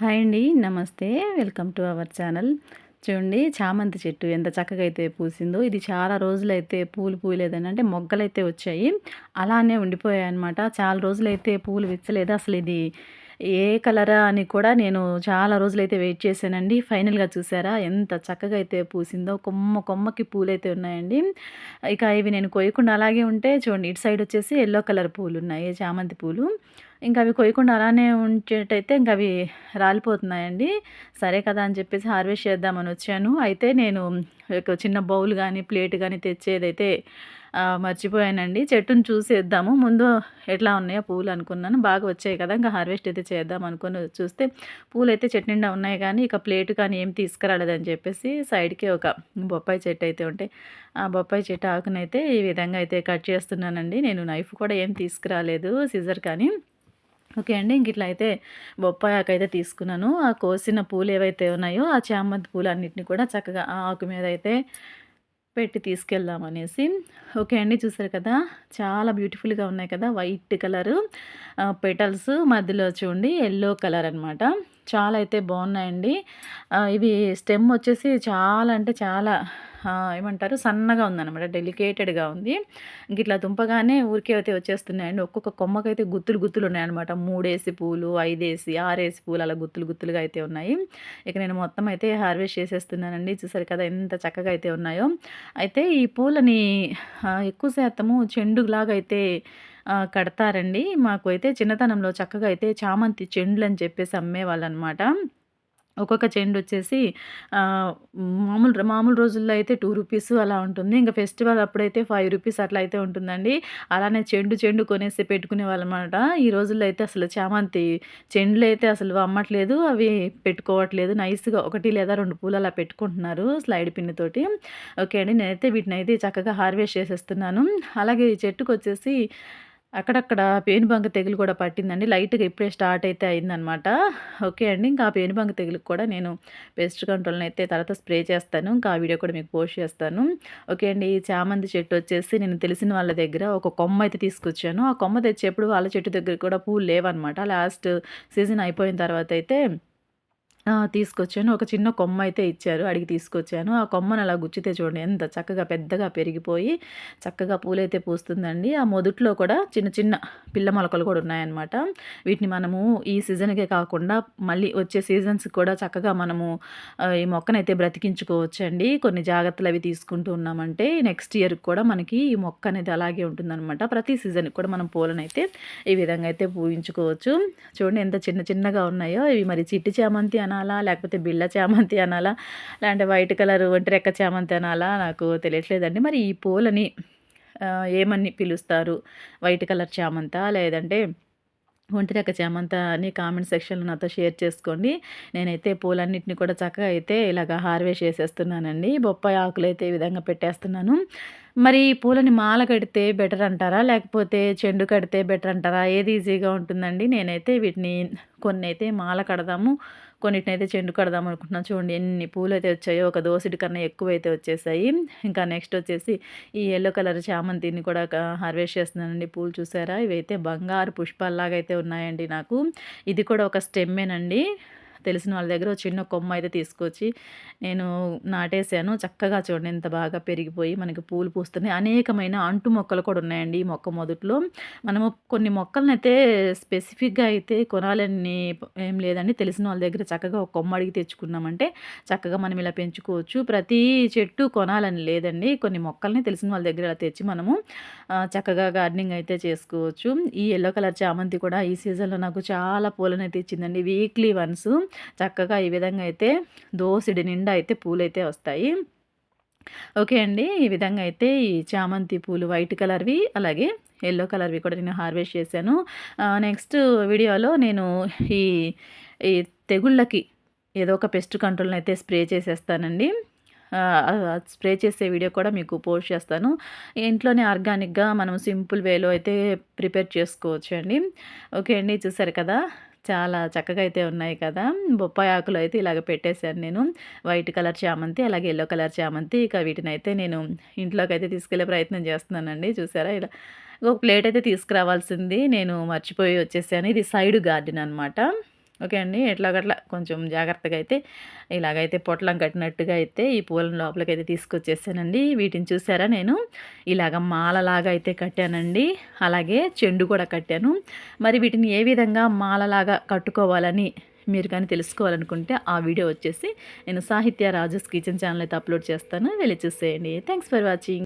Hi అండి నమస్తే. Welcome to our channel. చూడండి చామంతి చెట్టు ఎంత చక్కగా అయితే పూసిందో. ఇది చాలా రోజులైతే పూలు పూయలేదని అంటే మొగ్గలైతే వచ్చాయి. అలానే ఉండిపోయాయి అనమాట చాలా రోజులైతే పూలు విచ్చలేదు. అసలు ఇది ఏ కలరా అని కూడా నేను చాలా రోజులైతే వెయిట్ చేశానండి. ఫైనల్గా చూసారా? ఎంత చక్కగా అయితే పూసిందో కొమ్మ కొమ్మకి పూలైతే ఉన్నాయండి. ఇక ఇవి నేను కొయ్యకుండా అలాగే ఉంటే చూడండి ఇటు సైడ్ వచ్చేసి ఎల్లో కలర్ పూలు ఉన్నాయి చామంతి పూలు. ఇంకా అవి కొయ్యకుండా అలానే ఉంచేటైతే ఇంకా అవి రాలిపోతున్నాయండి. సరే కదా అని చెప్పేసి హార్వెస్ట్ చేద్దామని వచ్చాను. అయితే నేను ఒక చిన్న బౌల్ కానీ ప్లేట్ కానీ తెచ్చేదైతే మర్చిపోయానండి. చెట్టును చూసేద్దాము. ముందు ఎట్లా ఉన్నాయో పూలు అనుకున్నాను. బాగా వచ్చాయి కదా ఇంకా హార్వెస్ట్ అయితే చేద్దాం అనుకుని చూస్తే పూలు అయితే చెట్టు నిండా ఉన్నాయి కానీ ఇక ప్లేట్ కానీ ఏం తీసుకురాలేదని చెప్పేసి సైడ్కి ఒక బొప్పాయి చెట్టు అయితే ఉంటే ఆ బొప్పాయి చెట్టు ఆకునైతే ఈ విధంగా అయితే కట్ చేస్తున్నానండి. నేను నైఫ్ కూడా ఏం తీసుకురాలేదు సిజర్ కానీ. ఓకే అండి ఇంక ఇట్లా అయితే బొప్పాయి ఆకు అయితే తీసుకున్నాను. ఆ కోసిన పూలు ఏవైతే ఉన్నాయో ఆ చామంతి పూలు అన్నింటినీ కూడా చక్కగా ఆకు మీద అయితే పెట్టి తీసుకెళ్దాం అనేసి. ఓకే అండి చూసారు కదా? చాలా బ్యూటిఫుల్గా ఉన్నాయి కదా? White colour. పెటల్స్ మధ్యలో చూడండి ఎల్లో కలర్ అనమాట చాలా అయితే బాగున్నాయండి. ఇవి స్టెమ్ వచ్చేసి చాలా అంటే చాలా ఏమంటారు? సన్నగా ఉందన్నమాట డెలికేటెడ్గా ఉంది. ఇట్లా తుంపగానే ఊరికే అయితే వచ్చేస్తున్నాయండి ఒక్కొక్క కొమ్మకైతే గుత్తులు గుత్తులు ఉన్నాయన్నమాట. మూడేసి పూలు ఐదేసి ఆరేసి పూలు అలా గుత్తులు గుత్తులుగా అయితే ఉన్నాయి. ఇక నేను మొత్తం అయితే హార్వెస్ట్ చేసేస్తున్నానండి. చూసారు కదా ఎంత చక్కగా అయితే ఉన్నాయో. అయితే ఈ పూలని ఎక్కువ శాతము చెండులాగా అయితే కడతారండి. మాకు అయితే చిన్నతనంలో చక్కగా అయితే చామంతి చెండ్లు అని చెప్పేసి అమ్మేవాళ్ళు అనమాట ఒక్కొక్క చెండు వచ్చేసి మామూలు మామూలు రోజుల్లో అయితే టూ రూపీస్ అలా ఉంటుంది. ఇంకా ఫెస్టివల్ అప్పుడైతే ఫైవ్ రూపీస్ అట్లా అయితే ఉంటుందండి. అలానే చెండు చెండు కొనేసి పెట్టుకునే వాళ్ళమాట ఈ రోజుల్లో అయితే అసలు చామంతి చెండులు అయితే అసలు అమ్మట్లేదు. అవి పెట్టుకోవట్లేదు. నైస్గా ఒకటి లేదా రెండు పూలు అలా పెట్టుకుంటున్నారు స్లైడ్ పిన్నితోటి ఓకే అండి. నేనైతే వీటిని అయితే చక్కగా హార్వెస్ట్ చేసేస్తున్నాను. అలాగే ఈ చెట్టుకు వచ్చేసి అక్కడక్కడ పేనుబంక తెగులు కూడా పట్టిందండి. లైట్గా ఇప్పుడే స్టార్ట్ అయితే అయిందనమాట ఓకే అండి ఇంకా ఆ పేనుబంక తెగులుకు కూడా నేను పెస్ట్ కంట్రోల్ని అయితే తర్వాత స్ప్రే చేస్తాను. ఇంకా ఆ వీడియో కూడా మీకు పోస్ట్ చేస్తాను. ఓకే అండి ఈ చామంతి చెట్టు వచ్చేసి నేను తెలిసిన వాళ్ళ దగ్గర ఒక కొమ్మ అయితే తీసుకొచ్చాను. ఆ కొమ్మ తెచ్చేప్పుడు వాళ్ళ చెట్టు దగ్గర కూడా పూలు లేవన్నమాట. లాస్ట్ సీజన్ అయిపోయిన తర్వాత అయితే తీసుకొచ్చాను. ఒక చిన్న కొమ్మ అయితే ఇచ్చారు. అడిగి తీసుకొచ్చాను. ఆ కొమ్మను అలా గుచ్చితే చూడండి ఎంత చక్కగా పెద్దగా పెరిగిపోయి చక్కగా పూలైతే పూస్తుందండి. ఆ మొదట్లో కూడా చిన్న చిన్న పిల్ల మొలకలు కూడా ఉన్నాయన్నమాట. వీటిని మనము ఈ సీజన్‌కే కాకుండా మళ్ళీ వచ్చే సీజన్స్‌కి కూడా చక్కగా మనము ఈ మొక్కనైతే బ్రతికించుకోవచ్చండి. కొన్ని జాగ్రత్తలు అవి తీసుకుంటూ ఉన్నామంటే నెక్స్ట్ ఇయర్‌కి కూడా మనకి ఈ మొక్క అనేది అలాగే ఉంటుందన్నమాట. ప్రతి సీజన్‌కి కూడా మనం పూలనైతే ఈ విధంగా అయితే పూయించుకోవచ్చు. చూడండి ఎంత చిన్న చిన్నగా ఉన్నాయో ఇవి మరి చిట్టి చామంతి అన అనాలా లేకపోతే బిళ్ళ చామంతి అనాలా లేదంటే వైట్ కలర్ ఒంటి రెక్క చామంతి అనాలా నాకు తెలియట్లేదండి. మరి ఈ పూలని ఏమని పిలుస్తారు? వైట్ కలర్ చామంతా లేదంటే ఒంటిరెక్క చేమంత అని కామెంట్ సెక్షన్లో నాతో షేర్ చేసుకోండి. నేనైతే పూలన్నింటినీ కూడా చక్కగా అయితే ఇలాగ హార్వెస్ట్ చేసేస్తున్నానండి. బొప్పాయి ఆకులు అయితే ఈ విధంగా పెట్టేస్తున్నాను. మరి పూలని మాల కడితే బెటర్ అంటారా? లేకపోతే చెండు కడితే బెటర్ అంటారా? ఏది ఈజీగా ఉంటుందండి? నేనైతే వీటిని కొన్ని అయితే మాల కడదాము. కొన్నిటినైతే చెండు కడదాం అనుకుంటున్నాను చూడండి ఎన్ని పూలు అయితే వచ్చాయో ఒక దోసిడి కన్నా ఎక్కువ అయితే వచ్చేసాయి. ఇంకా నెక్స్ట్ వచ్చేసి ఈ ఎల్లో కలర్ చామంతిని కూడా హార్వెస్ట్ చేస్తున్నానండి. పూలు చూసారా? ఇవైతే బంగారు పుష్పాల్లాగా అయితే ఉన్నాయండి నాకు. ఇది కూడా ఒక స్టెమ్మేనండి తెలిసిన వాళ్ళ దగ్గర చిన్న కొమ్మ అయితే తీసుకొచ్చి నేను నాటేశాను. చక్కగా చూడండి ఎంత బాగా పెరిగిపోయి మనకి పూలు పూస్తున్నాయి. అనేకమైన అంటు మొక్కలు కూడా ఉన్నాయండి ఈ మొక్క మొదట్లో. మనము కొన్ని మొక్కలను అయితే స్పెసిఫిక్గా అయితే కొనాలని ఏం లేదండి. తెలిసిన వాళ్ళ దగ్గర చక్కగా ఒక కొమ్మ అడిగి తెచ్చుకున్నామంటే చక్కగా మనం ఇలా పెంచుకోవచ్చు. ప్రతి చెట్టు కొనాలని లేదండి. కొన్ని మొక్కల్ని తెలిసిన వాళ్ళ దగ్గర తెచ్చి మనము చక్కగా గార్డెనింగ్ అయితే చేసుకోవచ్చు. ఈ ఎల్లో కలర్ చామంతి కూడా ఈ సీజన్లో నాకు చాలా పూలను అయితే ఇచ్చిందండి. Weekly once. చక్కగా ఈ విధంగా అయితే దోసిడి నిండా అయితే పూలైతే వస్తాయి. ఓకే అండి ఈ విధంగా అయితే ఈ చామంతి పూలు వైట్ కలర్వి అలాగే ఎల్లో కలర్వి కూడా నేను హార్వెస్ట్ చేశాను. నెక్స్ట్ వీడియోలో నేను ఈ ఈ తెగుళ్ళకి ఏదో ఒక పెస్ట్ కంట్రోల్ని అయితే స్ప్రే చేసేస్తానండి. స్ప్రే చేసే వీడియో కూడా మీకు పోస్ట్ చేస్తాను. ఇంట్లోనే ఆర్గానిక్గా మనం సింపుల్ వేలో అయితే ప్రిపేర్ చేసుకోవచ్చు అండి ఓకే అండి చూసారు కదా? చాలా చక్కగా అయితే ఉన్నాయి కదా. బొప్పాయి ఆకులు అయితే ఇలాగ పెట్టేశాను నేను. వైట్ కలర్ చామంతి అలాగే ఎల్లో కలర్ చామంతి ఇక వీటిని అయితే నేను ఇంట్లోకి అయితే తీసుకెళ్ళే ప్రయత్నం చేస్తున్నానండి. చూసారా ఇలా ఒక ప్లేట్ అయితే తీసుకురావాల్సింది. నేను మర్చిపోయి వచ్చేసాను. ఇది సైడ్ గార్డెన్ అనమాట ఓకే అండి. ఎట్లాగట్లా కొంచెం జాగ్రత్తగా అయితే ఇలాగైతే పొట్లం కట్టినట్టుగా అయితే ఈ పూలను లోపలికి అయితే తీసుకొచ్చేసానండి. వీటిని చూసారా నేను? ఇలాగ మాలలాగా అయితే కట్టానండి. అలాగే చెండు కూడా కట్టాను. మరి వీటిని ఏ విధంగా మాలలాగా కట్టుకోవాలని మీరు కానీ తెలుసుకోవాలనుకుంటే ఆ వీడియో వచ్చేసి నేను సాహిత్య రాజస్ కిచెన్ ఛానల్ అయితే అప్లోడ్ చేస్తాను. వెళ్ళి చూసేయండి. Thanks for watching.